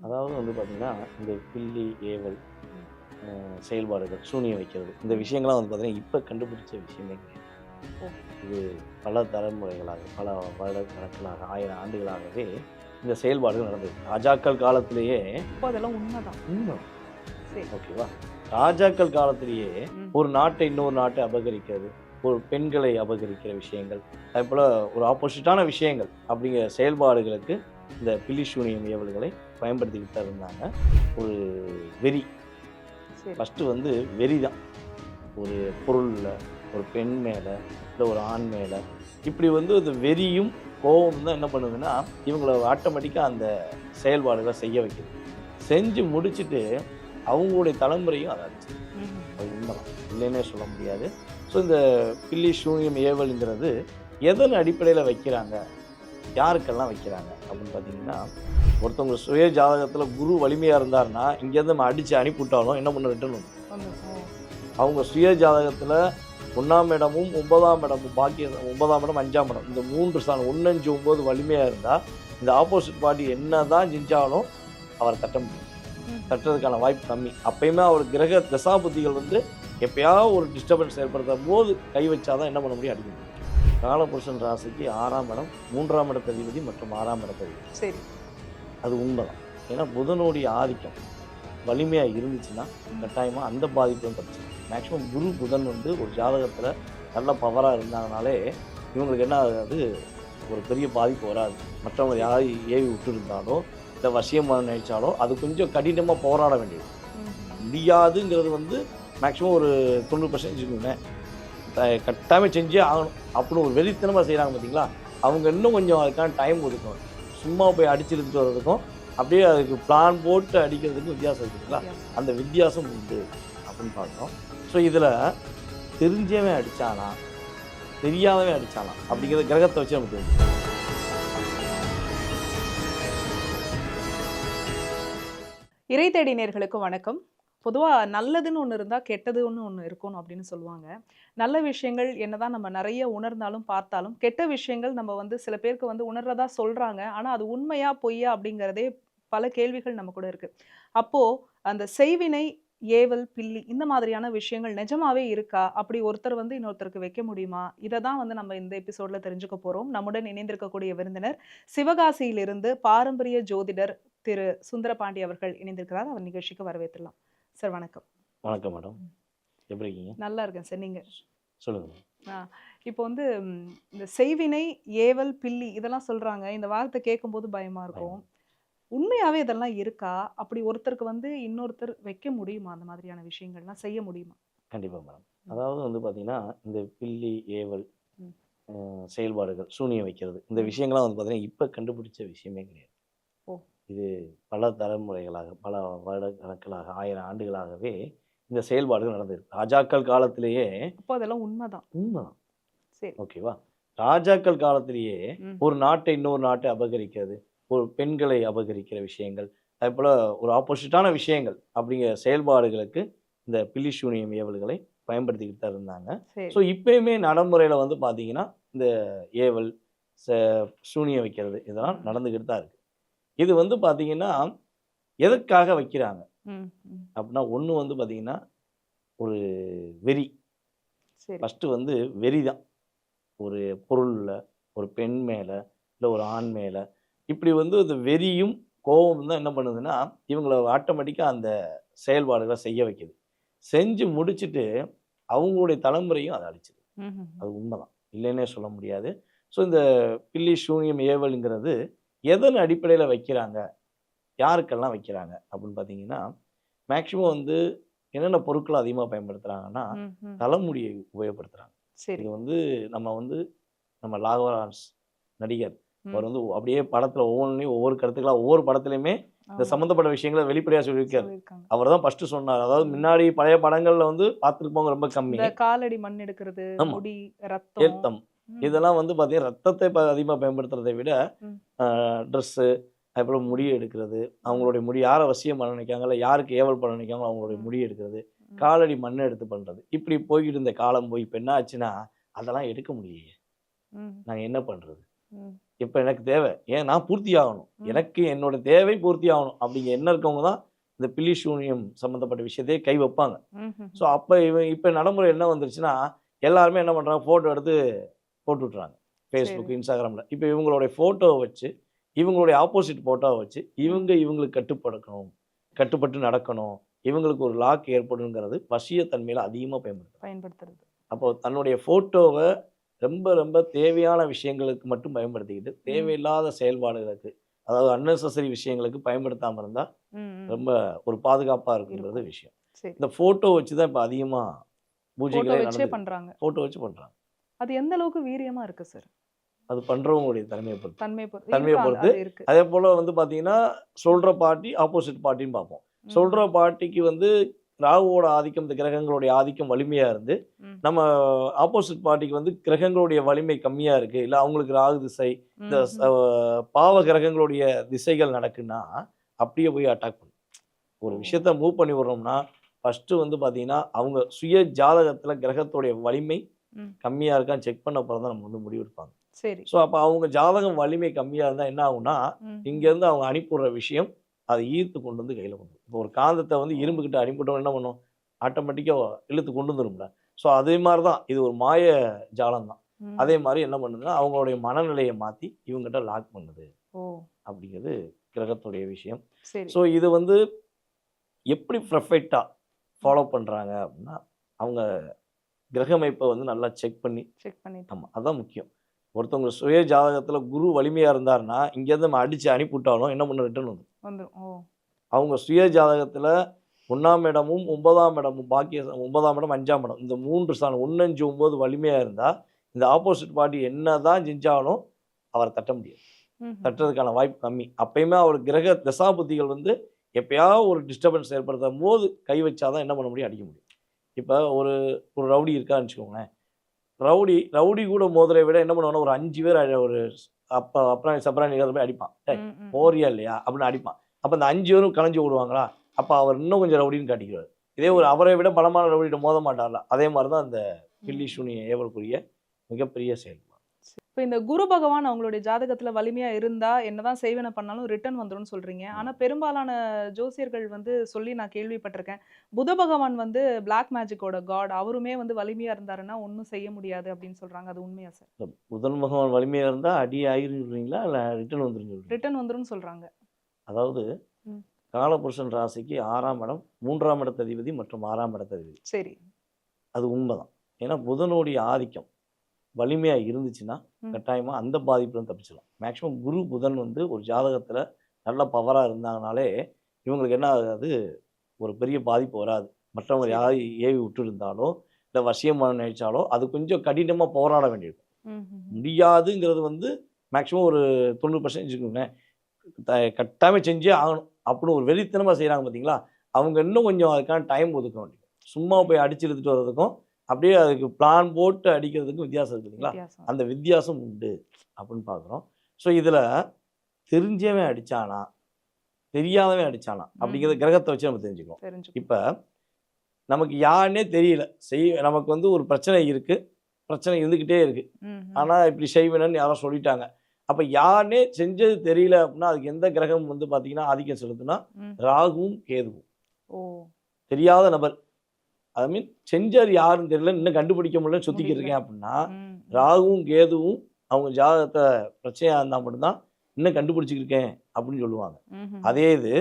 அதாவது வந்து பார்த்தீங்கன்னா இந்த பில்லி ஏவல் செயல்பாடுகள் சூனியம் வைக்கிறது இந்த விஷயங்கள்லாம் வந்து பார்த்தீங்கன்னா இப்போ கண்டுபிடிச்ச விஷயமே. இது பல தலைமுறைகளாக பல வருட கணக்கிலாக ஆயிரம் ஆண்டுகளாகவே இந்த செயல்பாடுகள் நடந்தது. ராஜாக்கள் காலத்திலேயே அதெல்லாம் உண்மைதான். உண்மை. சரி. ஓகேவா? ராஜாக்கள் காலத்திலேயே. ஒரு நாட்டை இன்னொரு நாட்டை அபகரிக்கிறது ஒரு பெண்களை அபகரிக்கிற விஷயங்கள் அதே போல் ஒரு ஆப்போசிட்டான விஷயங்கள் அப்படிங்கிற செயல்பாடுகளுக்கு இந்த பில்லி சூனியம் ஏவல்களை பயன்படுத்திக்கிட்டு தான் இருந்தாங்க ஒரு வெறி. ஃபஸ்ட்டு வந்து வெறி தான் ஒரு பொருளில் ஒரு பெண் மேலே இல்லை ஒரு ஆண் மேலே இப்படி வந்து இந்த வெறியும் கோபம் தான் என்ன பண்ணுதுன்னா இவங்கள ஆட்டோமேட்டிக்காக அந்த செயல்பாடுகளை செய்ய வைக்குது. செஞ்சு முடிச்சுட்டு அவங்களுடைய தலைமுறையும் அதை அடிச்சு ம். அது உண்மைதான். இல்லைன்னே சொல்ல முடியாது. ஸோ இந்த பில்லி சூனியம் ஏவல்ங்கிறது எதன் அடிப்படையில் வைக்கிறாங்க? யாருக்கெல்லாம் வைக்கிறாங்க அப்படின்னு பார்த்தீங்கன்னா ஒருத்தவங்க சுய ஜாதகத்தில் குரு வலிமையாக இருந்தாருன்னா இங்கேருந்து நம்ம அடித்து அனுப்பிவிட்டாலும் என்ன பண்ண ரிட்டர்ன் அவங்க சுய ஜாதகத்தில் ஒன்றாம் இடமும் ஒன்பதாம் இடமும் பாக்கி ஒன்பதாம் இடம் அஞ்சாம் இடம் இந்த மூன்று ஸ்தானம் ஒன்று அஞ்சு ஒம்பது வலிமையாக இருந்தால் இந்த ஆப்போசிட் பார்ட்டி என்ன தான் செஞ்சாலும் அவரை தட்ட முடியும். தட்டுறதுக்கான வாய்ப்பு கம்மி. அப்பயுமே அவர் கிரக தசாபுத்திகள் வந்து எப்பயாவது ஒரு டிஸ்டர்பன்ஸ் ஏற்படுத்தும் போது கை வச்சாதான் என்ன பண்ண முடியும்? அடிக்க முடியும். காலபுருஷன் ராசிக்கு ஆறாம் இடம் மூன்றாம் இடத்ததிபதி மற்றும் ஆறாம் இடத்ததிபதி சரி. அது உண்மைதான். ஏன்னா புதனுடைய ஆதிக்கம் வலிமையாக இருந்துச்சுன்னா கட்டாயமாக அந்த பாதிப்பும் பிரச்சனை மேக்ஸிமம் குரு புதன் வந்து ஒரு ஜாதகத்தில் நல்ல பவராக இருந்தாங்கனாலே இவங்களுக்கு என்ன ஆகாது? ஒரு பெரிய பாதிப்பு வராது. மற்றவங்க யாராவது ஏவி விட்டுருந்தாலோ இல்லை வசியம் பண்ண நினைச்சாலோ அது கொஞ்சம் கடினமாக போராட வேண்டியது. முடியாதுங்கிறது வந்து மேக்ஸிமம் ஒரு தொண்ணூறு பர்சன்டேஜ் கட்டாயமாக செஞ்சே ஆகணும். அப்படின்னு ஒரு வெறித்தனமாக செய்கிறாங்க பார்த்தீங்களா அவங்க இன்னும் கொஞ்சம் அதுக்கான டைம் ஒதுக்கணும். சும்மா போய் அடிச்சு வர்றதுக்கும் அப்படியே அதுக்கு பிளான் போட்டு அடிக்கிறதுக்கும் வித்தியாசம் இருக்குங்களா அந்த வித்தியாசம் உண்டு அப்படின்னு பார்க்குறோம் ஸோ இதில் தெரிஞ்சவன் அடித்தானா தெரியாதவன் அடித்தானா அப்படிங்கிறத கிரகத்தை வச்சு நமக்கு தெரிஞ்சு இறை தேடினர்களுக்கு வணக்கம். பொதுவாக நல்லதுன்னு ஒன்று இருந்தால் கெட்டதுன்னு ஒன்று இருக்கணும் அப்படின்னு சொல்லுவாங்க. நல்ல விஷயங்கள் என்னதான் நம்ம நிறைய உணர்ந்தாலும் பார்த்தாலும் கெட்ட விஷயங்கள் நம்ம வந்து சில பேருக்கு வந்து உணர்றதா சொல்கிறாங்க ஆனால் அது உண்மையா பொய்யா அப்படிங்கிறதே பல கேள்விகள் நம்ம கூட இருக்குது அப்போது அந்த செய்வினை ஏவல் பில்லி இந்த மாதிரியான விஷயங்கள் நிஜமாவே இருக்கா? அப்படி ஒருத்தர் வந்து இன்னொருத்தருக்கு வைக்க முடியுமா? இதை தான் வந்து நம்ம இந்த எபிசோட்ல தெரிஞ்சுக்க போறோம். நம்முடன் இணைந்திருக்கக்கூடிய விருந்தினர் சிவகாசியிலிருந்து பாரம்பரிய ஜோதிடர் திரு சுந்தரபாண்டி அவர்கள் இணைந்திருக்கிறார். அவர் நிகழ்ச்சிக்கு வரவேற்றலாம் சார் வணக்கம். வணக்கம் மேடம். எப்படி இருக்கீங்க? நல்லா இருக்கேன் சார் நீங்க? சொல்லுங்கள் இப்போ வந்து இந்த செய்வினை ஏவல் பில்லி இதெல்லாம் சொல்றாங்க. இந்த வார்த்தை கேட்கும்போது பயமா இருக்கும். உண்மையாவே இதெல்லாம் இருக்கா? அப்படி ஒருத்தருக்கு வந்து இன்னொருத்தர் வைக்க முடியுமா? அந்த மாதிரியான விஷயங்கள்லாம் செய்ய முடியுமா? கண்டிப்பாக மேடம். அதாவது வந்து பார்த்தீங்கன்னா இந்த பில்லி ஏவல் செயல்பாடுகள் சூனியம் வைக்கிறது இந்த விஷயங்கள்லாம் வந்து பார்த்தீங்கன்னா இப்போ கண்டுபிடிச்ச விஷயமே கிடையாது. இது பல தலைமுறைகளாக பல வருட கணக்கிலாக ஆயிரம் ஆண்டுகளாகவே இந்த செயல்பாடுகள் நடந்திருக்கு. ராஜாக்கள் காலத்திலேயே அப்போ அதெல்லாம் உண்மைதான். உண்மைதான். சரி. ஓகேவா? ராஜாக்கள் காலத்திலேயே. ஒரு நாட்டை இன்னொரு நாட்டை அபகரிக்கிறது ஒரு பெண்களை அபகரிக்கிற விஷயங்கள் அதே போல் ஒரு ஆப்போசிட்டான விஷயங்கள் அப்படிங்கிற செயல்பாடுகளுக்கு இந்த பில்லி சூனியம் ஏவல்களை பயன்படுத்திக்கிட்டு தான் இருந்தாங்க. ஸோ இப்பயுமே நடைமுறையில் வந்து பார்த்தீங்கன்னா இந்த ஏவல் ச- சூனியம் வைக்கிறது இதெல்லாம் நடந்துக்கிட்டு தான் இருக்கு. இது வந்து பார்த்தீங்கன்னா எதற்காக வைக்கிறாங்க. அப்படின்னா ஒன்று வந்து பார்த்தீங்கன்னா ஒரு வெறி. ஃபஸ்ட்டு வந்து வெறி தான். ஒரு பொருளில் ஒரு பெண் மேலே இல்லை ஒரு ஆண் மேலே. இப்படி வந்து இந்த வெறியும் கோபம் தான் என்ன பண்ணுதுன்னா இவங்கள ஆட்டோமேட்டிக்காக அந்த செயல்பாடுகளை செய்ய வைக்குது. செஞ்சு முடிச்சுட்டு அவங்களுடைய தலைமுறையும் அதை அழிச்சிது. அது உண்மைதான். இல்லைன்னே சொல்ல முடியாது. ஸோ இந்த பில்லி சூனியம் ஏவல்ங்கிறது எதன் அடிப்படையில் வைக்கிறாங்க? யாருக்கெல்லாம் வைக்கிறாங்க? அப்படின்னு பார்த்தீங்கன்னா மேக்ஸிமம் வந்து என்னென்ன பொருட்கள் அதிகமாக பயன்படுத்துகிறாங்கன்னா. தலைமுடியை உபயோகப்படுத்துகிறாங்க சரி. இது வந்து நம்ம வந்து நம்ம லாகவரான்ஸ் நடிகர். அவர் வந்து அப்படியே படத்தில் ஒவ்வொன்றையும் ஒவ்வொரு கருத்துக்களாக ஒவ்வொரு படத்துலையுமே இந்த சம்மந்தப்பட்ட விஷயங்களை வெளிப்படையாக சொல்லியிருக்காரு. அவர் தான் ஃபஸ்ட்டு சொன்னார். அதாவது முன்னாடி பழைய படங்களில் வந்து பார்த்துருப்போம் ரொம்ப கம்மி. காலடி மண் எடுக்கிறது ரத்தம். இதெல்லாம் வந்து பார்த்தீங்கன்னா ரத்தத்தை அதிகமாக பயன்படுத்துறதை விட. ட்ரெஸ்ஸு அதுக்கப்புறம் முடி எடுக்கிறது. அவங்களுடைய முடி யாரை வசியம் பண்ண நினைக்காங்களோ யாருக்கு ஏவல் பண்ண நினைக்காங்களோ அவங்களுடைய. முடி எடுக்கிறது. காலடி மண்ணை எடுத்து பண்ணுறது இப்படி போய்கிட்டு இருந்த காலம் போய் இப்போ என்ன ஆச்சுன்னா அதெல்லாம் எடுக்க முடியலையே. நாங்கள் என்ன பண்ணுறது. இப்போ எனக்கு தேவை. ஏன் நான் பூர்த்தி ஆகணும். எனக்கு என்னோட தேவை பூர்த்தி ஆகணும். அப்படிங்கிற எண்ணம் இருக்கவங்க தான் இந்த பில்லி சூனியம் சம்மந்தப்பட்ட விஷயத்தையே கை வைப்பாங்க. ஸோ அப்போ இவன் இப்போ நடைமுறை என்ன வந்துருச்சுன்னா எல்லாருமே என்ன பண்ணுறாங்க ஃபோட்டோ எடுத்து போட்டு விட்றாங்க ஃபேஸ்புக் இன்ஸ்டாகிராமில் இப்போ இவங்களுடைய ஃபோட்டோவை வச்சு இவங்களுடைய ஆப்போசிட் ஃபோட்டோவை வச்சு இவங்க இவங்களுக்கு கட்டுப்படுக்கணும் கட்டுப்பட்டு நடக்கணும். இவங்களுக்கு ஒரு லாக் ஏற்படுங்கிறது வசியத்தன்மையில் அதிகமாக பயன்படுத்தும் பயன்படுத்துறது. அப்போ தன்னுடைய ஃபோட்டோவை ரொம்ப ரொம்ப தேவையான விஷயங்களுக்கு மட்டும் பயன்படுத்திக்கிட்டு தேவையில்லாத செயல்பாடுகளுக்கு அதாவது அன்னெசரி விஷயங்களுக்கு பயன்படுத்தாமல் இருந்தால். ரொம்ப ஒரு பாதுகாப்பாக இருக்குங்கிறது விஷயம். இந்த ஃபோட்டோ வச்சு தான் இப்போ அதிகமாக பூஜைகளே பண்றாங்க. ஃபோட்டோ வச்சு பண்ணுறாங்க அது எந்த அளவுக்கு வீரியமா இருக்கு சார் அது பண்ணுறவங்களுடைய தன்மையை பொறுத்து. தன்மை பொறுத்து. தன்மையை இருக்கு, பொறுத்து. அது இருக்கு. போல் வந்து பார்த்தீங்கன்னா சொல்கிற பார்ட்டி ஆப்போசிட் பார்ட்டின்னு பார்ப்போம். ம், சொல்கிற பார்ட்டிக்கு வந்து ராகுவோட ஆதிக்கம் இந்த கிரகங்களுடைய ஆதிக்கம் வலிமையாக இருந்து. நம்ம ஆப்போசிட் பார்ட்டிக்கு வந்து கிரகங்களுடைய வலிமை கம்மியாக இருக்குது இல்லை அவங்களுக்கு ராகு திசை இந்த பாவ கிரகங்களுடைய திசைகள் நடக்குன்னா அப்படியே போய் அட்டாக் பண்ணும். ஒரு. விஷயத்த மூவ் பண்ணி விடுறோம்னா ஃபஸ்ட்டு வந்து பார்த்தீங்கன்னா அவங்க சுய ஜாதகத்தில் கிரகத்துடைய வலிமை ம். கம்மியாக இருக்கான்னு செக் பண்ண அப்புறம் தான் நம்ம வந்து முடிவெடுப்பாங்க. சரி. ஸோ அப்போ அவங்க ஜாதகம் வலிமை கம்மியாக இருந்தால் என்ன ஆகும்னா இங்கேருந்து அவங்க அனுப்பிவிடுற விஷயம் அதை ஈர்த்து கொண்டு வந்து கையில் வரும். இப்போ ஒரு காந்தத்தை வந்து இரும்புக்கிட்ட அனுப்பிவிட்டோம் என்ன பண்ணும்? ஆட்டோமேட்டிக்காக இழுத்து கொண்டு வந்துரும்ல. ஸோ அதே மாதிரி தான் இது ஒரு மாய ஜாலம் தான். அதே மாதிரி என்ன பண்ணுதுன்னா அவங்களுடைய மனநிலையை மாற்றி இவங்ககிட்ட லாக் பண்ணுது. அப்படிங்கிறது கிரகத்துடைய விஷயம். ஸோ இது வந்து எப்படி பர்ஃபெக்டாக ஃபாலோ பண்ணுறாங்க அப்படின்னா அவங்க கிரகமைப்பை வந்து நல்லா செக் பண்ணி செக் பண்ணிட்டோம் ஆமாம் அதான் முக்கியம். ஒருத்தவங்க சுய ஜாதகத்தில் குரு வலிமையாக இருந்தாருன்னா இங்கேருந்து நம்ம அடித்து அனுப்பிவிட்டாலும் என்ன பண்ண ரிட்டர்ன் வந்து வந்துரும். ஓ. அவங்க சுய ஜாதகத்தில் ஒன்றாம் இடமும் ஒன்பதாம் இடமும் பாக்கிய ஒன்பதாம் இடம் அஞ்சாம் இடம் இந்த மூன்று ஸ்தானம் ஒன்று அஞ்சு ஒம்பது வலிமையாக இருந்தால் இந்த ஆப்போசிட் பார்ட்டி என்ன தான் செஞ்சாலும் அவரை தட்ட முடியாது. தட்டுறதுக்கான வாய்ப்பு கம்மி. அப்பயுமே அவர் கிரக தசாபுத்திகள் வந்து எப்பயாவது ஒரு டிஸ்டர்பன்ஸ் ஏற்படுத்தும் போது கை வச்சாதான் என்ன பண்ண முடியும்? அடிக்க முடியும். இப்போ ஒரு ஒரு ரவுடி இருக்கான்னு வச்சுக்கோங்களேன். ரவுடி ரவுடி கூட மோதுரை விட என்ன பண்ணுவாங்கன்னா ஒரு அஞ்சு பேர் ஒரு அப்பா அப்புறம் சப்ராணி போய் அடிப்பான். ம். போறியா இல்லையா? அப்படின்னு அடிப்பான். அப்போ அந்த அஞ்சு பேரும் கலைஞ்சு விடுவாங்களா அப்போ அவர் இன்னும் கொஞ்சம் ரவுடின்னு காட்டிக்கிறார். இதே ஒரு அவரை விட பலமான ரவுடிகிட்ட மோத மாட்டார்ல. அதே மாதிரி தான் அந்த பில்லி சூனிய ஏவலுக்குரிய மிகப்பெரிய செயல். இப்போ இந்த குரு பகவான் அவங்களுடைய ஜாதகத்துல வலிமையா இருந்தா என்னதான் செய்வன பண்ணாலும் ரிட்டர்ன் வந்துரும்னு சொல்றீங்க. ஆனா பெரும்பாலான ஜோசியர்கள் வந்து சொல்லி நான் கேள்விப்பட்டிருக்கேன். புத பகவான் வந்து பிளாக் மேஜிக்கோட காட் அவருமே வந்து வலிமையா இருந்தாருன்னா ஒன்றும் செய்ய முடியாது அப்படின்னு சொல்றாங்க. அது உண்மையா சார் புதன் பகவான் வலிமையாக இருந்தால் அடி ஆயிரும் இல்லை ரிட்டர்ன் சொல்றீங்களா? ரிட்டர்ன் வந்துரும்னு சொல்றாங்க. அதாவது. காலபுருஷன் ராசிக்கு ஆறாம் இடம் மூன்றாம் இடத்ததிபதி மற்றும் ஆறாம் இடத்ததிபதி. சரி. அது உண்மைதான். ஏன்னா புதனுடைய ஆதிக்கம். வலிமையாக இருந்துச்சுன்னா. கட்டாயமாக அந்த பாதிப்புல தப்பிச்சிடலாம் மேக்ஸிமம் குரு புதன் வந்து ஒரு ஜாதகத்தில் நல்ல பவராக இருந்தாங்கனாலே இவங்களுக்கு என்ன ஆகாது? ஒரு பெரிய பாதிப்பு வராது. மற்றவங்க. யாரும் ஏவி விட்டு இருந்தாலோ இல்லை வசியம் நினைச்சாலோ அது கொஞ்சம் கடினமாக போராட வேண்டியிருக்கும். முடியாதுங்கிறது வந்து மேக்ஸிமம் ஒரு தொண்ணூறு பர்சன்ட் வச்சுக்கோங்களேன் த- கட்டாயமே செஞ்சே ஆகணும். அப்படின்னு ஒரு வெறித்தனமாக செய்கிறாங்க பார்த்தீங்களா அவங்க இன்னும் கொஞ்சம் அதுக்கான டைம் ஒதுக்க வேண்டியது சும்மா போய் அடிச்சு எடுத்துட்டு வர்றதுக்கும் அப்படியே அதுக்கு பிளான் போட்டு அடிக்கிறதுக்கும் வித்தியாசம் இருக்கு வித்தியாசம். அந்த வித்தியாசம் உண்டு அப்படின்னு பார்க்குறோம். ஸோ இதில் தெரிஞ்சவன் அடிச்சானா தெரியாதவன் அடிச்சானா அப்படிங்கிறத கிரகத்தை வச்சு நம்ம தெரிஞ்சுக்கிறோம். தெரிஞ்சு இப்போ நமக்கு யாருன்னே தெரியல. செய் நமக்கு வந்து ஒரு பிரச்சனை இருக்குது பிரச்சனை இருந்துக்கிட்டே இருக்குது. ஆனால் இப்படி செய்வேன்னு யாரோ சொல்லிட்டாங்க. அப்போ யாருனே செஞ்சது தெரியல அப்படின்னா அதுக்கு எந்த கிரகம் வந்து பார்த்தீங்கன்னா ஆதிக்கம் செலுத்துனா. ராகுவும் கேதுவும். ஓ. தெரியாத நபர். ஐ மீன் செஞ்சது யாருன்னு தெரியல. இன்னும் கண்டுபிடிக்க முடியல. சுற்றிக்கிட்டு இருக்கேன் அப்படின்னா. ராகுவும் கேதுவும் அவங்க ஜாதகத்தை பிரச்சனையாக இருந்தால் மட்டும்தான் இன்னும் கண்டுபிடிச்சிருக்கேன் அப்படின்னு சொல்லுவாங்க. அதே இது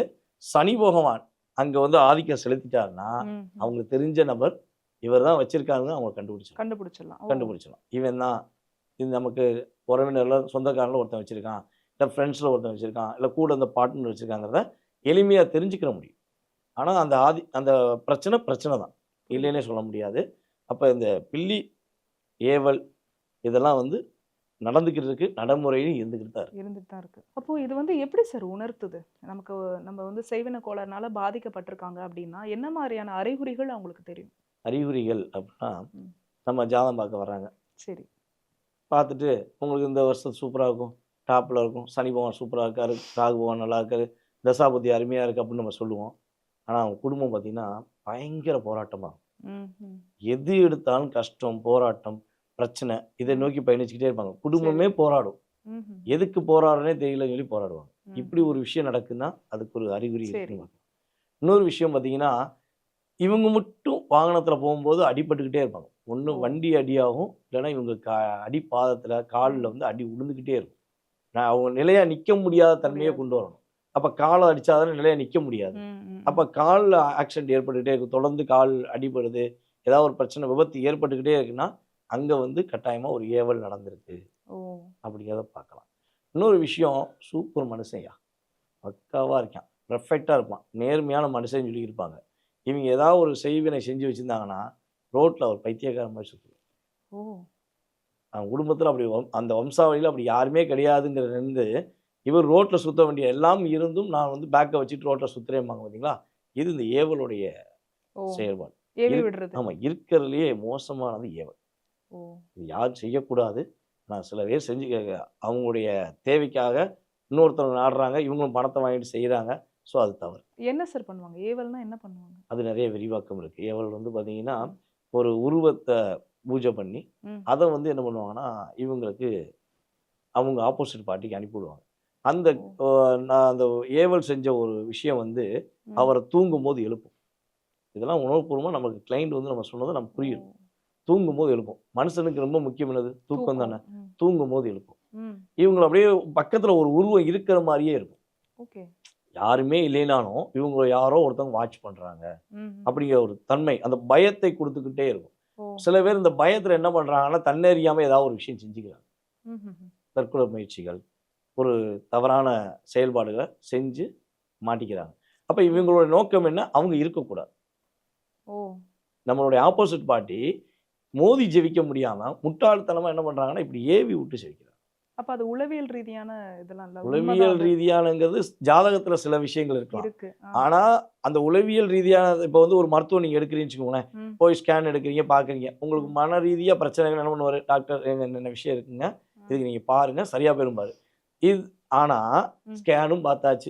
சனி பகவான் அங்கே வந்து ஆதிக்கம் செலுத்திட்டாருன்னா. அவங்களுக்கு தெரிஞ்ச நபர் இவர் தான் வச்சிருக்காருன்னு அவங்க கண்டுபிடிச்சிடலாம். ஓ. கண்டுபிடிச்சிடலாம். இவன் தான் இது நமக்கு உறவினரில் சொந்தக்காரனில் ஒருத்தன் வச்சுருக்கான். இல்லை ஃப்ரெண்ட்ஸில் ஒருத்தன் வச்சுருக்கான். இல்லை கூட அந்த பார்ட்னர் வச்சுருக்காங்கிறத எளிமையாக தெரிஞ்சுக்கிற முடியும். ஆனால் அந்த ஆதி அந்த பிரச்சனை பிரச்சனை தான் இல்லைன்னே சொல்ல முடியாது. அப்போ இந்த பில்லி ஏவல் இதெல்லாம் வந்து நடந்துக்கிட்டு இருக்கு நடைமுறையிலும் இருந்துக்கிட்டு தான் இருக்கு. இருந்துட்டு தான் இருக்கு. அப்போ இது வந்து எப்படி சார் உணர்த்துது? நமக்கு நம்ம வந்து செய்வின கோளாறுனால பாதிக்கப்பட்டிருக்காங்க அப்படின்னா என்ன மாதிரியான அறிகுறிகள் அவங்களுக்கு தெரியும்? அறிகுறிகள் அப்படின்னா. நம்ம ஜாதகம் பார்க்க வர்றாங்க. சரி. பார்த்துட்டு உங்களுக்கு இந்த வருஷம் சூப்பராக இருக்கும். டாப்பில் இருக்கும். சனி பகவான் சூப்பராக இருக்காரு. ராகு பகவான் நல்லா இருக்காரு. தசாபதி அருமையாக இருக்குது அப்படின்னு நம்ம சொல்லுவோம். ஆனால் அவங்க குடும்பம் பார்த்திங்கன்னா பயங்கர போராட்டமாக. எது எடுத்தாலும் கஷ்டம் போராட்டம் பிரச்சனை இதை நோக்கி பயணிச்சுக்கிட்டே இருப்பாங்க குடும்பமே போராடும். எதுக்கு போராடுறனே தெரியலன்னு சொல்லி போராடுவாங்க. இப்படி ஒரு விஷயம் நடக்குதுன்னா அதுக்கு ஒரு அறிகுறி பார்க்கலாம். இன்னொரு விஷயம் பார்த்தீங்கன்னா இவங்க மட்டும் வாகனத்தில் போகும்போது அடிபட்டுக்கிட்டே இருப்பாங்க ஒன்று. வண்டி அடியாகும் இல்லைன்னா இவங்க கா அடி பாதத்தில் காலில் வந்து அடி உளுந்துக்கிட்டே இருக்கும் நான் அவங்க நிலையாக நிற்க முடியாத தன்மையை. கொண்டு வரணும் அப்போ காலை அடிச்சாதானே நிலையாக நிற்க முடியாது. அப்போ காலில் ஆக்சிடென்ட் ஏற்பட்டுக்கிட்டே இருக்கும் தொடர்ந்து கால் அடிபடுது. ஏதாவது ஒரு பிரச்சனை விபத்து ஏற்பட்டுக்கிட்டே இருக்குன்னா அங்கே வந்து கட்டாயமாக ஒரு ஏவல் நடந்திருக்கு. ஓ. அப்படிங்கிறத பார்க்கலாம். இன்னொரு விஷயம் சூப்பர் மனுஷன்யா பக்காவாக இருக்கான். பெர்ஃபெக்டாக இருப்பான். நேர்மையான மனுஷன் சொல்லி இருப்பாங்க இவங்க ஏதாவது ஒரு செய்வினை செஞ்சு வச்சுருந்தாங்கன்னா ரோட்டில் ஒரு பைத்தியக்கார மாதிரி சுற்றுவார் ஓ. அவன் குடும்பத்தில் அப்படி அந்த வம்சாவளியில் அப்படி யாருமே கிடையாதுங்கிறதுலேருந்து இவர் ரோட்டில் சுற்ற வேண்டிய எல்லாம் இருந்தும் நான் வந்து பேக்கை வச்சுட்டு ரோட்டில் சுற்றுறேம்பாங்க பார்த்தீங்களா இது இந்த ஏவலுடைய செயல்பாடு. ஆமாம் இருக்கிறதுலையே மோசமானது ஏவல். இது யாரும் செய்யக்கூடாது. நான் சில பேர் செஞ்சு அவங்களுடைய தேவைக்காக இன்னொருத்தவங்க நாடுறாங்க இவங்களும் பணத்தை வாங்கிட்டு செய்கிறாங்க ஸோ அது தவறு. என்ன சார் பண்ணுவாங்க? ஏவல்னா என்ன பண்ணுவாங்க? அது நிறைய விரிவாக்கம் இருக்குது ஏவல் வந்து பார்த்தீங்கன்னா ஒரு உருவத்தை பூஜை பண்ணி. அதை வந்து என்ன பண்ணுவாங்கன்னா இவங்களுக்கு அவங்க ஆப்போசிட் பார்ட்டிக்கு அனுப்பிவிடுவாங்க. அந்த நான் அந்த ஏவல் செஞ்ச ஒரு விஷயம் வந்து. அவரை தூங்கும் போது எழுப்பும். இதெல்லாம் உணவுபூர்வமாக நமக்கு கிளைண்ட் வந்து நம்ம சொன்னதை நம்ம புரியும் ஓ. தூங்கும் போது எழுப்பும். மனுஷனுக்கு ரொம்ப முக்கியம் என்னது? தூக்கம் தானே? தூங்கும் போது எழுப்பும். ம். இவங்க அப்படியே பக்கத்துல ஒரு உருவம் இருக்கிற மாதிரியே இருக்கும். யாருமே இல்லைனாலும் இவங்க யாரோ ஒருத்தவங்க வாட்ச் பண்றாங்க. அப்படிங்கிற ஒரு தன்மை அந்த பயத்தை கொடுத்துக்கிட்டே இருக்கும். சில பேர் இந்த பயத்துல என்ன பண்றாங்கன்னா தன்னறியாம ஏதாவது ஒரு விஷயம் செஞ்சுக்கிறாங்க. தற்கொலை முயற்சிகள் ஒரு தவறான செயல்பாடுகளை செஞ்சு மாட்டிக்கிறாங்க. அப்ப இவங்களோட நோக்கம் என்ன? அவங்க இருக்கக்கூடாது. ஓ. நம்மளுடைய ஆப்போசிட் பார்ட்டி மோதி ஜெயிக்க முடியாம முட்டாள்தனமா என்ன பண்றாங்கன்னா இப்படி ஏவி விட்டு ஜெயிக்கிறாங்க அப்ப அது உளவியல் ரீதியான இதெல்லாம் உளவியல். ரீதியானங்கிறது ஜாதகத்துல சில விஷயங்கள் இருக்கலாம். இருக்கு. ஆனா அந்த உளவியல் ரீதியான இப்போ வந்து ஒரு மருத்துவம் நீங்க எடுக்கிறீங்கன்னு வச்சுக்கோங்களேன். போய் ஸ்கேன் எடுக்கிறீங்க பாக்குறீங்க. உங்களுக்கு மன ரீதியா பிரச்சனைகள் என்ன பண்ணுவாரு? டாக்டர் என்னென்ன விஷயம் இருக்குங்க? இதுக்கு நீங்க பாருங்க சரியா போயிரும் பாரு இது ஆனா ம். ஸ்கேனும் பார்த்தாச்சு.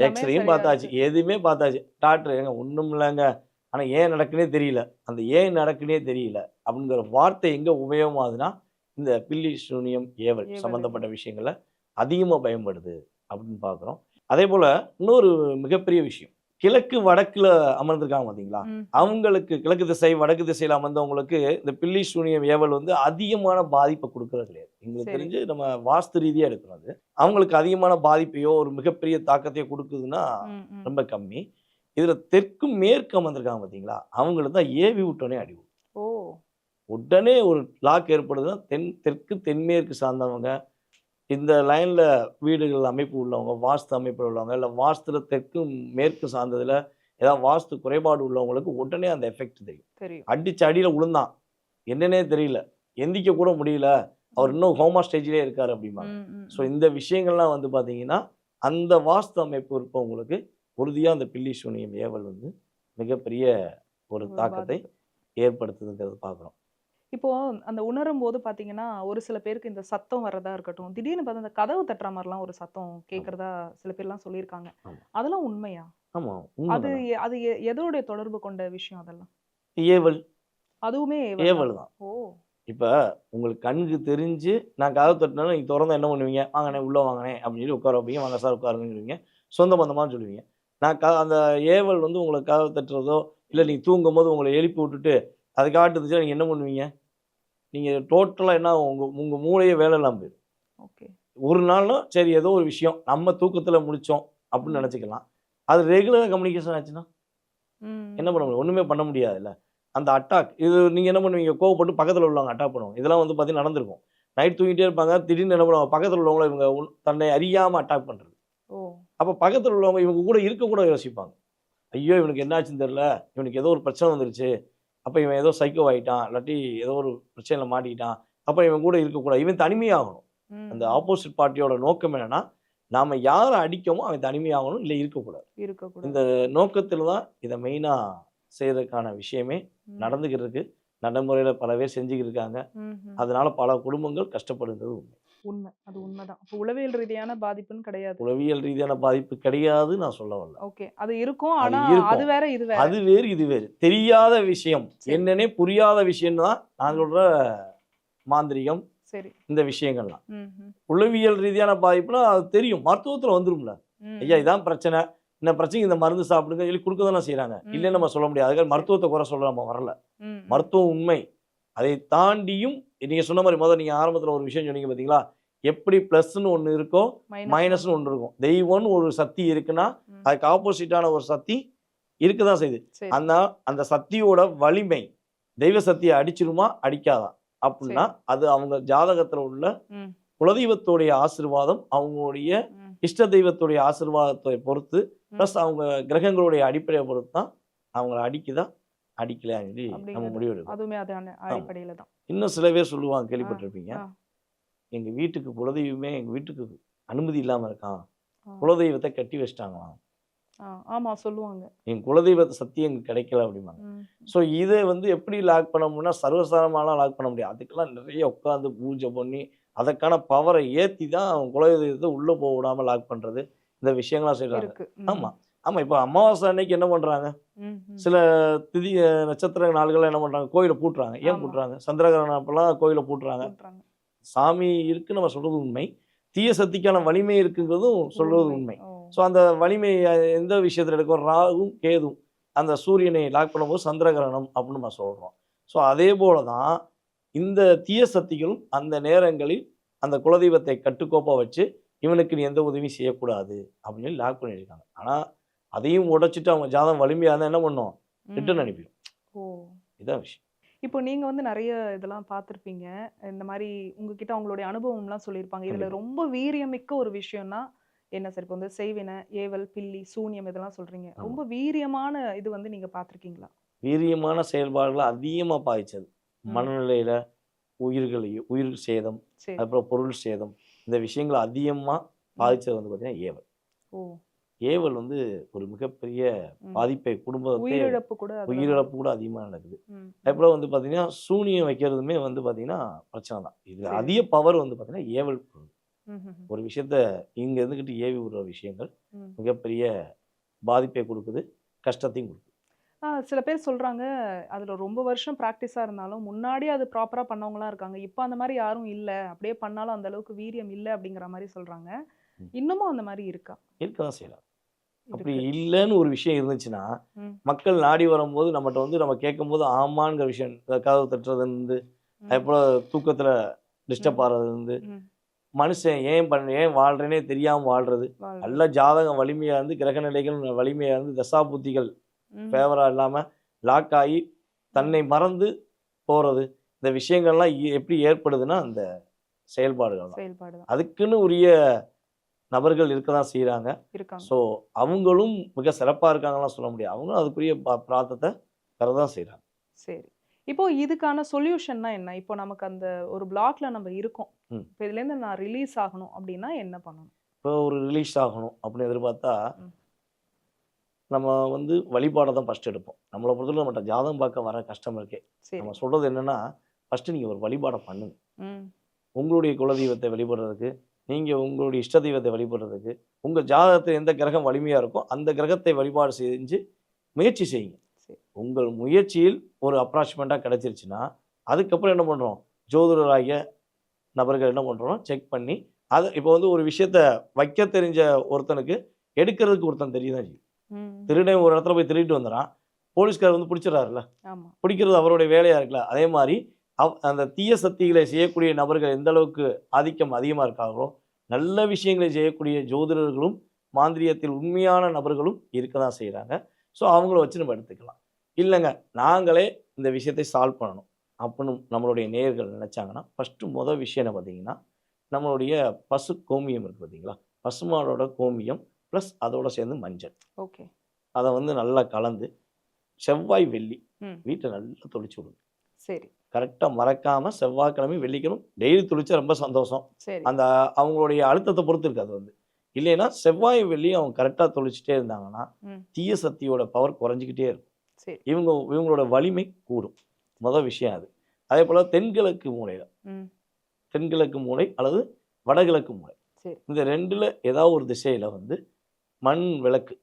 எக்ஸ்ரேயும் பார்த்தாச்சு. எதுவுமே பார்த்தாச்சு. டாக்டர் ஏங்க ஒண்ணும் இல்லைங்க. ஆனா ஏன் நடக்குனே தெரியல. அந்த ஏன் நடக்குனே தெரியல அப்படிங்கிற வார்த்தை எங்க உபயோகமாகுதுன்னா இந்த பில்லி சூனியம் ஏவல் ஏவல். சம்பந்தப்பட்ட விஷயங்கள்ல அதிகமா பயன்படுது அப்படின்னு பார்க்குறோம். அதே போல இன்னொரு மிகப்பெரிய விஷயம். கிழக்கு வடக்குல அமர்ந்திருக்காங்க பாத்தீங்களா ம். அவங்களுக்கு கிழக்கு திசை வடக்கு திசையில அமர்ந்தவங்களுக்கு இந்த பில்லி சூனியம் ஏவல் வந்து அதிகமான பாதிப்பை கொடுக்கறது கிடையாது எங்களுக்கு. தெரிஞ்சு நம்ம வாஸ்து ரீதியா எடுக்கணும் அது அவங்களுக்கு அதிகமான பாதிப்பையோ ஒரு மிகப்பெரிய தாக்கத்தையோ கொடுக்குதுன்னா. ரொம்ப கம்மி இதுல தெற்கு மேற்கு அமர்ந்திருக்காங்க பாத்தீங்களா அவங்களுக்கு தான் ஏவி விட்டோனே அடி விழும். ஓ உடனே ஒரு லாக் ஏற்படுதுன்னா தென் தெற்கு தென்மேற்கு சார்ந்தவங்க இந்த லைன்ல வீடுகள் அமைப்பு உள்ளவங்க வாஸ்து அமைப்பில் உள்ளவங்க இல்லை வாஸ்துல தெற்கு மேற்கு சார்ந்ததுல ஏதாவது வாஸ்து குறைபாடு உள்ளவங்களுக்கு உடனே அந்த எஃபெக்ட் தெரியும். அடிச்சு அடியில விழுந்தான் என்னன்னே தெரியல. எந்திக்க கூட முடியல. அவர் இன்னும் ஹோமா ஸ்டேஜ்லேயே இருக்காரு அப்படிம்பாங்க. ஸோ இந்த விஷயங்கள்லாம் வந்து பார்த்தீங்கன்னா அந்த வாஸ்து அமைப்பு இருப்பவங்களுக்கு உறுதியாக அந்த பில்லி சூனியம் ஏவல் வந்து மிகப்பெரிய ஒரு தாக்கத்தை. ஏற்படுத்துதுங்கிறது பார்க்குறோம் இப்போ அந்த உணரும் போது பாத்தீங்கன்னா ஒரு சில பேருக்கு இந்த சத்தம் வர்றதா இருக்கட்டும் திடீர்னு பார்த்தா அந்த கதவு தட்டுற மாதிரிலாம் ஒரு சத்தம் கேட்கறதா சில பேர்லாம் சொல்லியிருக்காங்க. அதெல்லாம் உண்மையா? ஆமாம் அது அது எதோடைய தொடர்பு கொண்ட விஷயம் அதெல்லாம்? ஏவல். அதுவுமே ஏவல் தான். ஓ. இப்போ உங்களுக்கு கண்ணுக்கு தெரிஞ்சு நான் கதவு தட்டினாலும் நீங்கள் திறந்தா என்ன பண்ணுவீங்க? வாங்கண்ணே உள்ளே வாங்கினேன் அப்படின்னு சொல்லி உட்கார வைப்பீங்க. வாங்க சார் உட்காருங்கிறீங்க சொந்த பந்தமான்னு சொல்லுவீங்க. நான் க அந்த ஏவல் வந்து உங்களை கதவு தட்டுறதோ இல்லை நீங்கள் தூங்கும் போது உங்களை எழுப்பி விட்டுட்டு அதை காட்டுதுச்சுன்னா நீங்கள் என்ன பண்ணுவீங்க? நீங்கள் டோட்டலாக என்ன உங்கள் உங்கள் மூளையே வேலை இல்லாமல் போயிடும். ஓகே ஒரு நாள்னா சரி ஏதோ ஒரு விஷயம் நம்ம தூக்கத்தில் முடித்தோம் அப்படின்னு நினச்சிக்கலாம். அது ரெகுலராக கம்யூனிகேஷன் ஆச்சுன்னா என்ன பண்ண முடியும்? ஒன்றுமே பண்ண முடியாதுல்ல. அந்த அட்டாக் இது நீங்கள் என்ன பண்ணுவீங்க? கோவப்பட்டு பக்கத்தில் உள்ளவங்க அட்டாக் பண்ணுவாங்க. இதெல்லாம் வந்து பார்த்தீங்கன்னா நடந்திருக்கும். நைட் தூங்கிட்டே இருப்பாங்க. திடீர்னு என்ன பண்ணுவாங்க? பக்கத்தில் உள்ளவங்கள இவங்க தன்னை அறியாமல் அட்டாக் பண்ணுறது அப்போ பக்கத்தில் உள்ளவங்க இவங்க கூட இருக்க கூட யோசிப்பாங்க. ஐயோ இவனுக்கு என்னாச்சுன்னு தெரில இவனுக்கு ஏதோ ஒரு பிரச்சனை வந்துருச்சு. அப்போ இவன் ஏதோ சைக்கோ ஆகிட்டான் இல்லாட்டி ஏதோ ஒரு பிரச்சனையில் மாட்டிக்கிட்டான். அப்போ இவன் கூட இருக்கக்கூடாது. இவன் தனிமையாகணும். அந்த ஆப்போசிட் பார்ட்டியோட நோக்கம் என்னன்னா நாம யாரை அடிக்கமோ அவன் தனிமையாகணும் இல்லை இருக்கக்கூடாது. இருக்கக்கூடாது. இந்த நோக்கத்தில் தான் இதை மெயினாக செய்யறதுக்கான விஷயமே நடந்துக்கிட்டு இருக்கு. நடைமுறையில் பல பேர் செஞ்சுக்கிட்டு இருக்காங்க. அதனால பல குடும்பங்கள் கஷ்டப்படுகிறது உண்மை. உண்மை. அது உண்மைதான். அப்போ உளவியல் ரீதியான பாதிப்புன்னு கிடையாது. உளவியல் ரீதியான பாதிப்பு கிடையாது நான் சொல்ல வரல. ஓகே. அது இருக்கும். ஆனா. அது வேற இது வேற. அது வேறு இது வேறு. தெரியாத விஷயம். என்னன்னே புரியாத விஷயம் தான் நான் சொல்ற மாந்திரிகம் சரி. இந்த விஷயங்கள்லாம். உளவியல் ரீதியான பாதிப்புனா அது தெரியும். மருத்துவத்தில் வந்துரும்ல. ஐயா இதான் பிரச்சனை. இந்த பிரச்சனைக்கு இந்த மருந்து சாப்பிடுங்க சொல்லி கொடுக்க தானே செய்கிறாங்க ம். இல்லைன்னு நம்ம சொல்ல முடியாது. அதுக்காக மருத்துவத்தை குறை சொல்ல நம்ம வரல. மருத்துவம் உண்மை. அதை தாண்டியும் நீங்கள் சொன்ன மாதிரி முதல்ல நீங்கள் ஆரம்பத்தில் ஒரு விஷயம் சொன்னீங்க பார்த்தீங்களா எப்படி ப்ளஸ்ன்னு ஒன்று இருக்கோ. மைனஸ்னு ஒன்று இருக்கும் தெய்வம்னு ஒரு சக்தி இருக்குன்னா. அதுக்கு ஆப்போசிட்டான ஒரு சக்தி இருக்க தான் செய்யுது அந்த அந்த சக்தியோட வலிமை தெய்வ சக்தியை அடிச்சிருமா அடிக்காதா அப்படின்னா அது அவங்க ஜாதகத்துல உள்ள. குலதெய்வத்துடைய ஆசீர்வாதம் அவங்களுடைய இஷ்ட தெய்வத்துடைய ஆசீர்வாதத்தை பொறுத்து. ப்ளஸ் அவங்க கிரகங்களுடைய அடிப்படையை பொறுத்து தான் அவங்கள அடிக்குதா அடிக்கலையான்னு சொல்லி நம்ம. முடிவெடுக்கும் அதுவுமே அதான அடிப்படையில தான். இன்னும் சில பேர் சொல்லுவாங்க கேள்விப்பட்டிருப்பீங்க. ஆ. எங்க வீட்டுக்கு குலதெய்வமே எங்க வீட்டுக்கு அனுமதி இல்லாம இருக்கான். குலதெய்வத்தை கட்டி வச்சிட்டாங்களாம். ஆ, ஆமா சொல்லுவாங்க. என் குலதெய்வத்தை சக்தி எங்களுக்கு கிடைக்கல அப்படிம்பாங்க. ஸோ இதை வந்து எப்படி லாக் பண்ண முடியும்னா சர்வசாதாரணமாலாம் லாக் பண்ண முடியாது. அதுக்கெல்லாம் நிறைய உட்காந்து பூஜை பண்ணி அதற்கான பவரை ஏற்றி தான் குலதெய்வத்தை உள்ளே போக விடாம லாக் பண்ணுறது இந்த விஷயங்கள்லாம் செய்கிறாங்க இருக்கு. ஆமா. ஆமாம் இப்போ அமாவாசை அன்னைக்கு என்ன பண்ணுறாங்க ம். சில திதி நட்சத்திர நாள்கள்ல என்ன பண்ணுறாங்க கோயிலை பூட்டுறாங்க. ஏன். பூட்டுறாங்க? சந்திரகிரகணம் அப்பெல்லாம் கோயிலை பூட்டுறாங்க. சாமி இருக்கு நம்ம சொல்றது உண்மை. தீய சக்திக்கான வலிமை இருக்குங்கிறதும் சொல்றது உண்மை. ஸோ அந்த வலிமை எந்த விஷயத்தில் எடுக்கும் ராகும் கேதும் அந்த சூரியனை லாக் பண்ணும்போது சந்திரகிரகணம் அப்படின்னு நம்ம சொல்கிறோம் ஸோ அதே போல தான் இந்த தீய சக்திகளும் அந்த நேரங்களில் அந்த குலதெய்வத்தை கட்டுக்கோப்பாக வச்சு இவனுக்கு நீ எந்த உதவியும் செய்யக்கூடாது அப்படின்னு லாக் பண்ணியிருக்காங்க. ஆனால் அதையும் உடைச்சிட்டு அவங்க ஜாதகம் வலிமையாக இருந்தால் என்ன பண்ணும். ரிட்டர்ன் அனுப்பிடும். ஓ. இதான் விஷயம். இப்போ நீங்க வந்து நிறைய இதெல்லாம் பார்த்திருப்பீங்க. இந்த மாதிரி உங்ககிட்ட அவங்களுடைய அனுபவம்லாம் சொல்லியிருப்பாங்க. இதுல. ரொம்ப வீரியமிக்க ஒரு விஷயம்னா என்ன சார் இப்போ வந்து செய்வினை ஏவல் பில்லி சூனியம் இதெல்லாம் சொல்றீங்க. ரொம்ப வீரியமான இது வந்து நீங்க பார்த்திருக்கீங்களா? வீரியமான செயல்பாடுகளை அதிகமாக பாதிச்சது. மனநிலையில் உயிர்கள் உயிர் சேதம் அப்புறம் பொருள் சேதம். இந்த விஷயங்களை அதிகமாக பாதிச்சது வந்து பார்த்தீங்கன்னா ஏவல். ஓ. ஏவல் வந்து ஒரு மிகப்பெரிய. பாதிப்பை குடும்பத்தை உயிரிழப்பு கூட உயிரிழப்பு கூட அதிகமாக நடக்குது. அதே வந்து பார்த்தீங்கன்னா சூனியம் வைக்கிறதுமே வந்து பார்த்தீங்கன்னா பிரச்சனை தான். இது. அதிக பவர் வந்து பார்த்தீங்கன்னா ஏவல் ஒரு விஷயத்த இங்கே இருந்துக்கிட்டு ஏவி விடுற விஷயங்கள். மிகப்பெரிய பாதிப்பை கொடுக்குது கஷ்டத்தையும் கொடுக்குது. சில பேர் சொல்றாங்க அதுல ரொம்ப வருஷம் ப்ராக்டிஸா இருந்தாலும் முன்னாடி அது ப்ராப்பரா பண்ணவங்களா இருக்காங்க. இப்போ அந்த மாதிரி யாரும் இல்ல. அப்படியே பண்ணாலும் அந்த அளவுக்கு வீரியம் இல்ல. அப்படிங்கிற மாதிரி சொல்றாங்க. இன்னமும் அந்த மாதிரி இருக்கா? இருக்க தான் செய்யலாம். அப்படி. இல்லைன்னு ஒரு விஷயம் இருந்துச்சுன்னா. மக்கள் நாடி வரும்போது நம்மகிட்ட வந்து நம்ம கேட்கும்போது ஆமாங்கிற விஷயம் கதவு தட்டுறதுலேருந்து ம், அதுபோல் தூக்கத்தில் டிஸ்டர்ப் ம். ஆகிறதுலேருந்து ம், மனுஷன் ஏன் பண்ண ஏன் வாழ்றேனே தெரியாமல் வாழ்றது. நல்ல ஜாதகம் வலிமையாக இருந்து கிரக நிலைகள் வலிமையாக இருந்து தசாபுத்திகள் ஃபேவராக இல்லாமல் லாக் ஆகி தன்னை மறந்து போகிறது இந்த விஷயங்கள்லாம் எப்படி ஏற்படுதுன்னா அந்த செயல்பாடுகள் அதுக்குன்னு உரிய நபர்கள் இருக்க தான் செய்கிறாங்க ஸோ அவங்களும் மிக சிறப்பாக இருக்காங்கலாம் சொல்ல முடியாது. அவங்களும் அதுக்குரிய பா- பிரார்த்தத்தை பெறதான் செய்கிறாங்க சரி. இப்போ இதுக்கான சொல்யூஷன்னா என்ன? இப்போ நமக்கு அந்த ஒரு பிளாக்ல நம்ம இருக்கோம். இப்போ இதுல இருந்து நான் ரிலீஸ் ஆகணும் அப்படின்னா என்ன பண்ணணும்? இப்போ ஒரு ரிலீஸ் ஆகணும் அப்படின்னு எதிர்பார்த்தா. நம்ம வந்து வழிபாடை தான் ஃபஸ்ட் எடுப்போம். நம்மளை பொறுத்தவரை நம்மகிட்ட ஜாதகம் பார்க்க வர கஸ்டமருக்கே சரி. நம்ம சொல்கிறது என்னென்னா ஃபஸ்ட்டு நீங்கள் ஒரு வழிபாடை பண்ணுங்க. உங்களுடைய குலதெய்வத்தை வழிபடுறதுக்கு நீங்கள் உங்களுடைய இஷ்ட தெய்வத்தை வழிபடுறதுக்கு உங்கள் ஜாதகத்தில் எந்த கிரகம் வலிமையாக இருக்கோ அந்த கிரகத்தை வழிபாடு செஞ்சு முயற்சி செய்யுங்க. உங்கள் முயற்சியில் ஒரு அப்ராச்மெண்ட்டாக கிடைச்சிருச்சுன்னா அதுக்கப்புறம் என்ன பண்ணுறோம் ஜோதிடராகிய நபர்கள் என்ன பண்ணுறோம் செக் பண்ணி அது இப்போ வந்து ஒரு விஷயத்த வைக்க தெரிஞ்ச ஒருத்தனுக்கு எடுக்கிறதுக்கு ஒருத்தன் தெரியும் தான் செய்யும் திருடன் ஒரு இடத்துல போய் திருடிட்டு வந்துடான் போலீஸ்கார் வந்து பிடிச்சிடறாருல பிடிக்கிறது அவருடைய வேலையாக இருக்குல்ல? அதே மாதிரி அவ் அந்த தீய சக்திகளை செய்யக்கூடிய நபர்கள் எந்த அளவுக்கு ஆதிக்கம் அதிகமாக இருக்காங்களோ நல்ல விஷயங்களை செய்யக்கூடிய ஜோதிடர்களும் மாந்திரியத்தில் உண்மையான நபர்களும் இருக்க தான் செய்கிறாங்க ஸோ அவங்கள வச்சு நம்ம எடுத்துக்கலாம். இல்லைங்க நாங்களே இந்த விஷயத்தை சால்வ் பண்ணணும் அப்படின்னு நம்மளுடைய நேயர்கள் நினச்சாங்கன்னா ஃபஸ்ட்டு முதல் விஷயம் என்ன பார்த்தீங்கன்னா நம்மளுடைய பசு கோமியம் இருக்குது பார்த்தீங்களா? பசுமாடோட கோமியம் ப்ளஸ் அதோட சேர்ந்து மஞ்சள். ஓகே. அதை வந்து நல்லா கலந்து செவ்வாய் வெள்ளி. வீட்டை நல்லா தொளிச்சு விடுங்க. சரி. கரெக்டாக மறக்காமல் செவ்வாய்க்கிழமை வெள்ளிக்கிழமை டெய்லி தொளிச்சா ரொம்ப சந்தோஷம். அந்த அவங்களுடைய அழுத்தத்தை பொறுத்து இருக்கு அது. வந்து இல்லைன்னா செவ்வாய் வெள்ளி அவங்க கரெக்டாக தொளிச்சிட்டே இருந்தாங்கன்னா. தீய சக்தியோட பவர் குறைஞ்சிக்கிட்டே இருக்கும். இவங்க இவங்களோட வலிமை கூடும். முதல் விஷயம் அது. அதே போல் தென்கிழக்கு மூலையில் தென்கிழக்கு மூலை அல்லது வடகிழக்கு சரி. இந்த ரெண்டில் ஏதாவது ஒரு திசையில் வந்து மண் விளக்கு.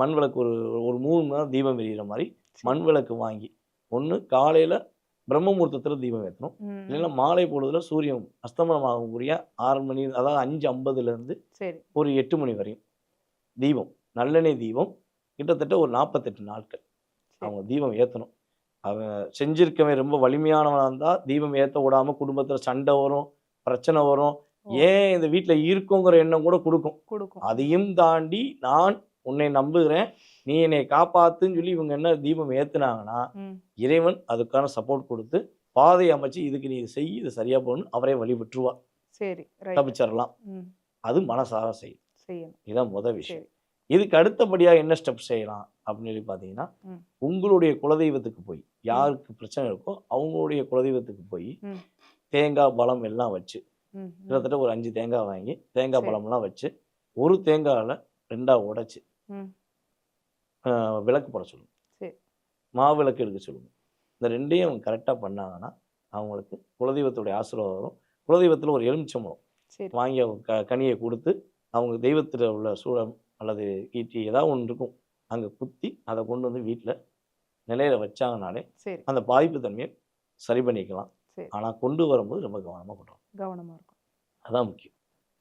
மண் விளக்கு ஒரு ஒரு மூணு மணி நேரம் தீபம் எரியிற மாதிரி. மண் விளக்கு வாங்கி ஒன்று காலையில் பிரம்ம முகூர்த்தத்தில் தீபம் ஏற்றணும் இல்லைன்னா மாலை பொழுதுல சூரியன் அஸ்தமனம் ஆகக்கூடிய ஆறு மணி அதாவது அஞ்சு ஐம்பதுலேருந்து ஒரு எட்டு மணி வரையும் தீபம். நல்லெண்ணெய் தீபம். கிட்டத்தட்ட ஒரு நாற்பத்தெட்டு நாட்கள் அவங்க தீபம் ஏற்றணும் அவன் செஞ்சிருக்கவன் ரொம்ப வலிமையானவனாக இருந்தால் தீபம் ஏற்ற விடாம குடும்பத்தில் சண்டை வரும் பிரச்சனை வரும். ஏன் இந்த வீட்டில் இருக்குங்கிற எண்ணம் கூட கொடுக்கும். கொடுக்கும். அதையும் தாண்டி நான் உன்னை நம்புகிறேன். நீ என்னை காப்பாத்துன்னு சொல்லி இவங்க என்ன தீபம் ஏத்துனாங்கன்னா இறைவன் அதுக்கான சப்போர்ட் கொடுத்து பாதை அமைச்சு இதுக்கு நீ இது செய் இது சரியா போகணும் அவரே வழி விட்டுருவா சரி தப்பிச்சிடலாம். அது மனசார செய்யும். இதுதான் முத விஷயம். இதுக்கு அடுத்தபடியா என்ன ஸ்டெப் செய்யலாம் அப்படின்னு சொல்லி பார்த்தீங்கன்னா ம். உங்களுடைய குலதெய்வத்துக்கு போய் யாருக்கு பிரச்சனை இருக்கோ அவங்களுடைய குலதெய்வத்துக்கு போய். தேங்காய் பழம் எல்லாம் வச்சு கிட்டத்தட்ட ஒரு அஞ்சு தேங்காய் வாங்கி தேங்காய் சரி. பழம்லாம் வச்சு ஒரு தேங்காயில் ரெண்டா உடைச்சு விளக்கு போட சொல்லுங்க சரி. மாவிளக்கு எடுக்க சொல்லுங்க இந்த ரெண்டையும் அவங்க கரெக்டாக பண்ணாங்கன்னா அவங்களுக்கு குலதெய்வத்துடைய ஆசீர்வாதம் வரும் குலதெய்வத்தில் ஒரு எலுமிச்சம்பழம் சரி. வாங்கி அவங்க க கனியை கொடுத்து அவங்க தெய்வத்தில் உள்ள சூழம் அல்லது ஈட்டி ஏதாவது ஒன்று இருக்கும். அங்கே குத்தி அதை கொண்டு வந்து வீட்டில் நிலையில வச்சாங்கனாலே அந்த பாதிப்பு தன்மையை சரி பண்ணிக்கலாம். ஆனால் கொண்டு வரும்போது ரொம்ப கவனமாக கொண்டு வரணும். கவனமா இருக்கும் அதான் முக்கியம்.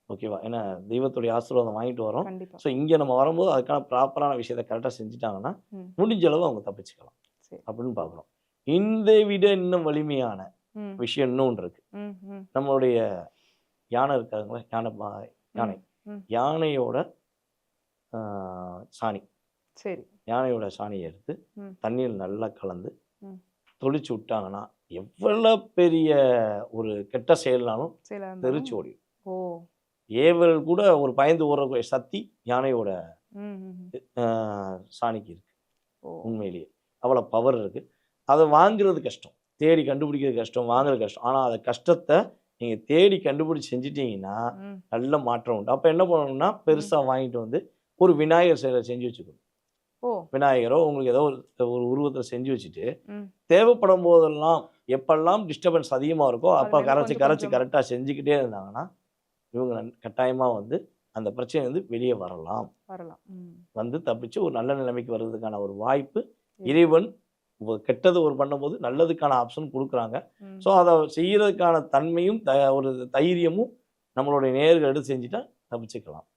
ஓகேவா? ஏன்னா தெய்வத்துடைய ஆசீர்வாதம் வாங்கிட்டு வரோம் ஸோ இங்கே நம்ம வரும்போது அதுக்கான ப்ராப்பரான விஷயத்தை கரெக்டாக செஞ்சுட்டாங்கன்னா. முடிஞ்ச அளவு அவங்க தப்பிச்சுக்கலாம் சரி. அப்படின்னு பார்க்குறோம் இந்த விட இன்னும் வலிமையான விஷயம் இன்னொன்று இருக்கு. நம்மளுடைய யானை இருக்காங்களே யானை யானை. யானையோட சாணி. சரி. யானையோட சாணியை எடுத்து. தண்ணியில் நல்லா கலந்து. தொளிச்சு விட்டாங்கன்னா எவ்வளோ பெரிய ஒரு கெட்ட செயல்னாலும் தெரிச்சு ஓடிடும் ஓ. ஏவல் கூட ஒரு பயந்து ஓடுற சக்தி யானையோட சாணிக்கு இருக்கு. உண்மையிலேயே. அவ்வளோ பவர் இருக்கு. அதை வாங்குறது கஷ்டம். தேடி கண்டுபிடிக்கிறது கஷ்டம் வாங்குறது கஷ்டம். ஆனால் அதை கஷ்டத்தை நீங்கள் தேடி கண்டுபிடிச்சி செஞ்சிட்டீங்கன்னா நல்ல மாற்றம் உண்டு. அப்போ என்ன பண்ணணும்னா பெருசாக வாங்கிட்டு வந்து ஒரு விநாயகர் சிலை செஞ்சு வச்சுக்கணும். விநாயகரோ உங்களுக்கு ஏதோ ஒரு ஒரு உருவத்தில் செஞ்சு வச்சுட்டு. தேவைப்படும் போதெல்லாம் எப்பெல்லாம் டிஸ்டர்பன்ஸ் அதிகமாக இருக்கோ அப்போ கரைச்சி கரைச்சி. கரெக்டாக செஞ்சுக்கிட்டே இருந்தாங்கன்னா இவங்க கட்டாயமாக வந்து அந்த பிரச்சனை வந்து வெளியே வரலாம். வரலாம். வந்து தப்பிச்சு ஒரு நல்ல நிலைமைக்கு வர்றதுக்கான ஒரு வாய்ப்பு இறைவன் கெட்டது ஒரு பண்ணும்போது நல்லதுக்கான ஆப்ஷன் கொடுக்குறாங்க. ஸோ அதை செய்யறதுக்கான தன்மையும் த ஒரு தைரியமும் நம்மளுடைய நேர்கள் எடுத்து செஞ்சுட்டா தப்பிச்சுக்கலாம்.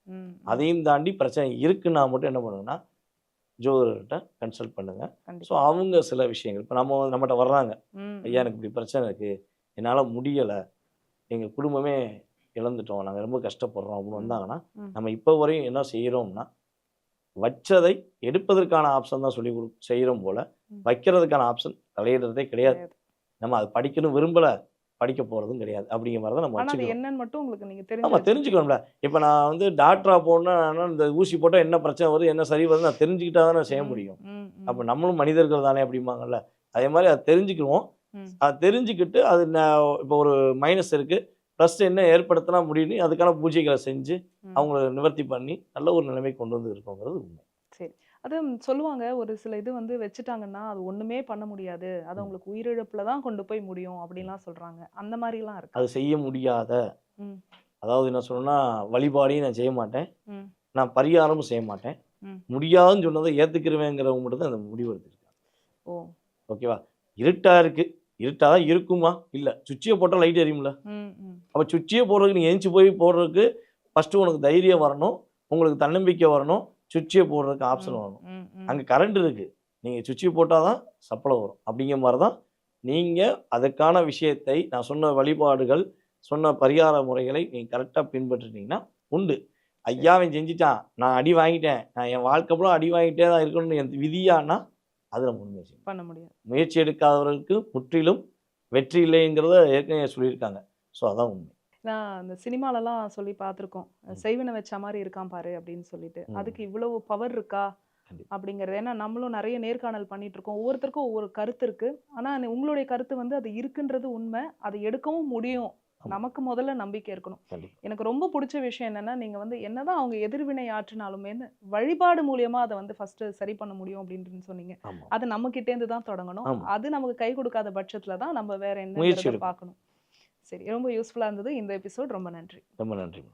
அதையும் தாண்டி பிரச்சனை இருக்குன்னா மட்டும் என்ன பண்ணுங்கன்னா ஜோதிடர்கிட்ட கன்சல்ட் பண்ணுங்க. ஸோ அவங்க சில விஷயங்கள் இப்போ நம்ம நம்மகிட்ட வர்றாங்க. ஐயா. எனக்கு இப்படி பிரச்சனை இருக்குது என்னால் முடியலை. எங்கள் குடும்பமே இழந்துட்டோம் நாங்கள் ரொம்ப கஷ்டப்படுறோம் அப்படின்னு. வந்தாங்கன்னா. நம்ம இப்போ வரையும் என்ன செய்கிறோம்னா வச்சதை எடுப்பதற்கான ஆப்ஷன் தான் சொல்லி கொடு செய்கிறோம் போல. வைக்கிறதுக்கான ஆப்ஷன் தலையிடுறதே கிடையாது. நம்ம அது படிக்கணும் விரும்பலை படிக்க போகிறதும் கிடையாது அப்படிங்கிற மாதிரி தான் நம்ம வச்சுக்கணும் என்னன்னு மட்டும் உங்களுக்கு நீங்க ஆமா தெரிஞ்சு தெரிஞ்சுக்கணும்ல இப்போ நான் வந்து டாக்டரா போகணும்னா இந்த ஊசி போட்டால் என்ன பிரச்சனை வருது என்ன சரி வருது நான் தெரிஞ்சுக்கிட்டா தானே செய்ய முடியும் அப்போ நம்மளும் மனிதர்கள் தானே அப்படிம்பாங்கல்ல அதே மாதிரி அதை தெரிஞ்சுக்குவோம் ம். அதை தெரிஞ்சுக்கிட்டு அது இப்போ ஒரு மைனஸ் இருக்குது ப்ளஸ் என்ன ஏற்படுத்தினா முடியும்னு அதுக்கான பூஜைகளை செஞ்சு அவங்கள நிவர்த்தி பண்ணி நல்ல ஒரு நிலைமைக்கு கொண்டு வந்து இருக்கோங்கிறது உண்மை. அது சொல்லுவாங்க ஒரு சில இது வந்து வச்சுட்டாங்கன்னா அது ஒண்ணுமே பண்ண முடியாது. அது ம். உங்களுக்கு உயிரிழப்புல தான் கொண்டு போய் முடியும் அப்படின்லாம் சொல்றாங்க. அந்த மாதிரிலாம் இருக்கு? அது செய்ய முடியாத. அதாவது என்ன சொல்லணும்னா வழிபாடையும் நான் செய்ய மாட்டேன். நான் பரிகாரமும் செய்ய மாட்டேன். முடியாதுன்னு சொன்னதை ஏற்றுக்கிறவேங்கிறவங்க மட்டும் தான் அந்த முடிவு எடுத்திருக்காங்க. ஓ. ஓகேவா? இருட்டா இருக்கு. இருட்டா தான் இருக்குமா? இல்லை. சுவிட்சை போட்டால் லைட் எரியும்ல. அப்போ சுவிட்சையே போடுறதுக்கு நீ ஏஞ்சி போய் போடுறதுக்கு ஃபஸ்ட்டு உனக்கு தைரியம் வரணும். உங்களுக்கு தன்னம்பிக்கை வரணும். சுவிட்சையை போடுறதுக்கு ஆப்ஷன் வரணும். அங்கே கரண்ட் இருக்கு. நீங்கள் சுவிட்சை போட்டால் தான் சப்ளை வரும். அப்படிங்கிற மாதிரி தான் நீங்கள் அதுக்கான விஷயத்தை நான் சொன்ன வழிபாடுகள் சொன்ன பரிகார முறைகளை நீங்கள் கரெக்டாக பின்பற்றினீங்கன்னா உண்டு. ஐயாவன் செஞ்சிட்டான். நான் அடி வாங்கிட்டேன். நான் என் வாழ்க்கை பூரா அடி வாங்கிட்டே தான் இருக்கணும்னு என் விதியானா அது உண்மை செய்யணும். பண்ண முடியாது. முயற்சி எடுக்காதவர்களுக்கு முற்றிலும் வெற்றி இல்லைங்கிறத ஏற்கனவே சொல்லியிருக்காங்க. ஸோ அதான் உண்மை. நான் அந்த சினிமாலலாம் சொல்லி பார்த்துருக்கோம். செய்வனை வச்ச மாதிரி இருக்கான் பாரு அப்படின்னு சொல்லிட்டு. அதுக்கு இவ்வளவு பவர் இருக்கா. அப்படிங்கிறது. ஏன்னா நம்மளும் நிறைய நேர்காணல் பண்ணிட்டு இருக்கோம் ஒவ்வொருத்தருக்கும் ஒவ்வொரு கருத்து இருக்கு. ஆனா உங்களுடைய கருத்து வந்து அது இருக்குன்றது உண்மை. அதை எடுக்கவும் முடியும். நமக்கு முதல்ல நம்பிக்கை இருக்கணும். எனக்கு ரொம்ப பிடிச்ச விஷயம் என்னன்னா நீங்க வந்து என்னதான் அவங்க எதிர்வினை ஆற்றினாலுமே வழிபாடு மூலியமா அதை வந்து ஃபர்ஸ்ட் சரி பண்ண முடியும் அப்படின்னு சொன்னீங்க. அது நம்ம கிட்டேருந்து தான் தொடங்கணும். அது நமக்கு கை கொடுக்காத பட்சத்துல தான் நம்ம வேற என்ன. பார்க்கணும். சரி ரொம்ப யூஸ்ஃபுல்லா இருந்தது இந்த எபிசோட் ரொம்ப நன்றி. ரொம்ப நன்றி.